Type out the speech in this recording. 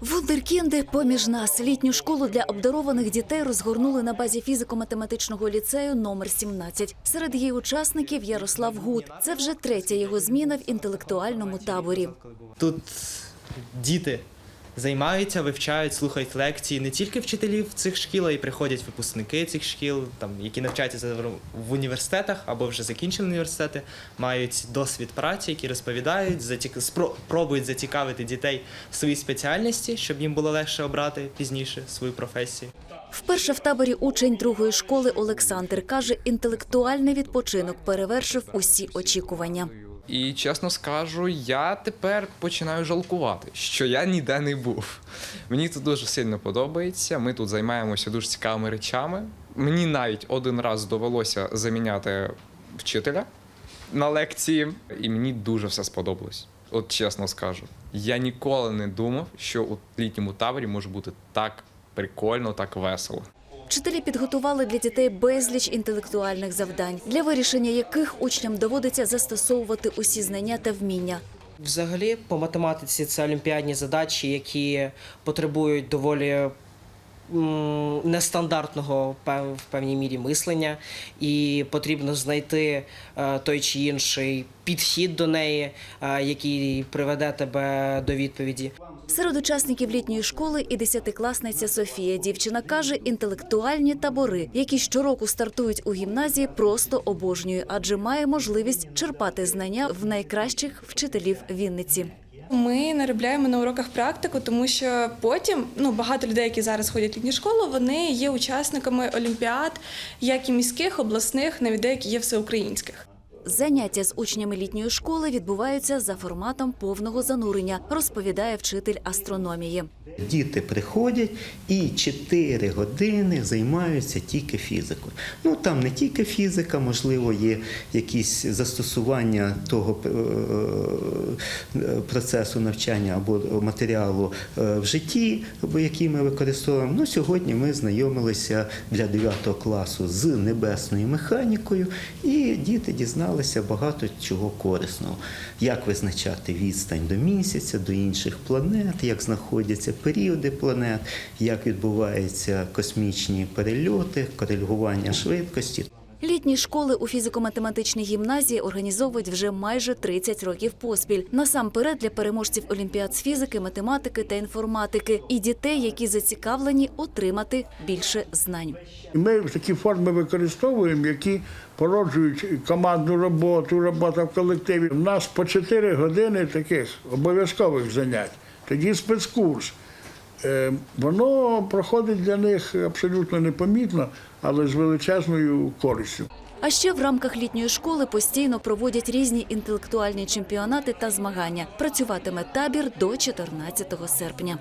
Вундеркінди поміж нас літню школу для обдарованих дітей розгорнули на базі фізико-математичного ліцею номер 17. Серед її учасників Ярослав Гуд. Це вже третя його зміна в інтелектуальному таборі. Тут діти займаються, вивчають, слухають лекції не тільки вчителів цих шкіл, а й приходять випускники цих шкіл, там, які навчаються в університетах або вже закінчили університети, мають досвід праці, які розповідають, затік... спро- пробують зацікавити дітей в своїй спеціальності, щоб їм було легше обрати пізніше свою професію. Вперше в таборі учень другої школи Олександр каже, інтелектуальний відпочинок перевершив усі очікування. І чесно скажу, я тепер починаю жалкувати, що я ніде не був. Мені тут дуже сильно подобається. Ми тут займаємося дуже цікавими речами. Мені навіть один раз довелося заміняти вчителя на лекції, і мені дуже все сподобалось. От чесно скажу. Я ніколи не думав, що у літньому таборі може бути так прикольно, так весело. Вчителі підготували для дітей безліч інтелектуальних завдань, для вирішення яких учням доводиться застосовувати усі знання та вміння. Взагалі, по математиці це олімпіадні задачі, які потребують доволі нестандартного в певній мірі мислення, і потрібно знайти е, той чи інший підхід до неї, е, який приведе тебе до відповіді. Серед учасників літньої школи і десятикласниця Софія. Дівчина каже, інтелектуальні табори, які щороку стартують у гімназії, просто обожнює, адже має можливість черпати знання в найкращих вчителів Вінниці. Ми наробляємо на уроках практику, тому що потім ну багато людей, які зараз ходять в літню школу, вони є учасниками олімпіад, як і міських, обласних, навіть деякі є всеукраїнських. Заняття з учнями літньої школи відбуваються за форматом повного занурення, розповідає вчитель астрономії. Діти приходять і 4 години займаються тільки фізикою. Ну там не тільки фізика, можливо, є якісь застосування того е, е, процесу навчання або матеріалу е, в житті, який ми використовуємо. Ну, сьогодні ми знайомилися для 9 класу з небесною механікою, і діти дізналися багато чого корисного. Як визначати відстань до місяця, до інших планет, як знаходяться періоди планет, як відбуваються космічні перельоти, коригування швидкості. Літні школи у фізико-математичній гімназії організовують вже майже 30 років поспіль. Насамперед для переможців олімпіад з фізики, математики та інформатики і дітей, які зацікавлені отримати більше знань. Ми такі форми використовуємо, які породжують командну роботу, робота в колективі. У нас по 4 години таких обов'язкових занять. Тоді спецкурс. Е, Воно проходить для них абсолютно непомітно, але з величезною користю. А ще в рамках літньої школи постійно проводять різні інтелектуальні чемпіонати та змагання. Працюватиме табір до 14 серпня.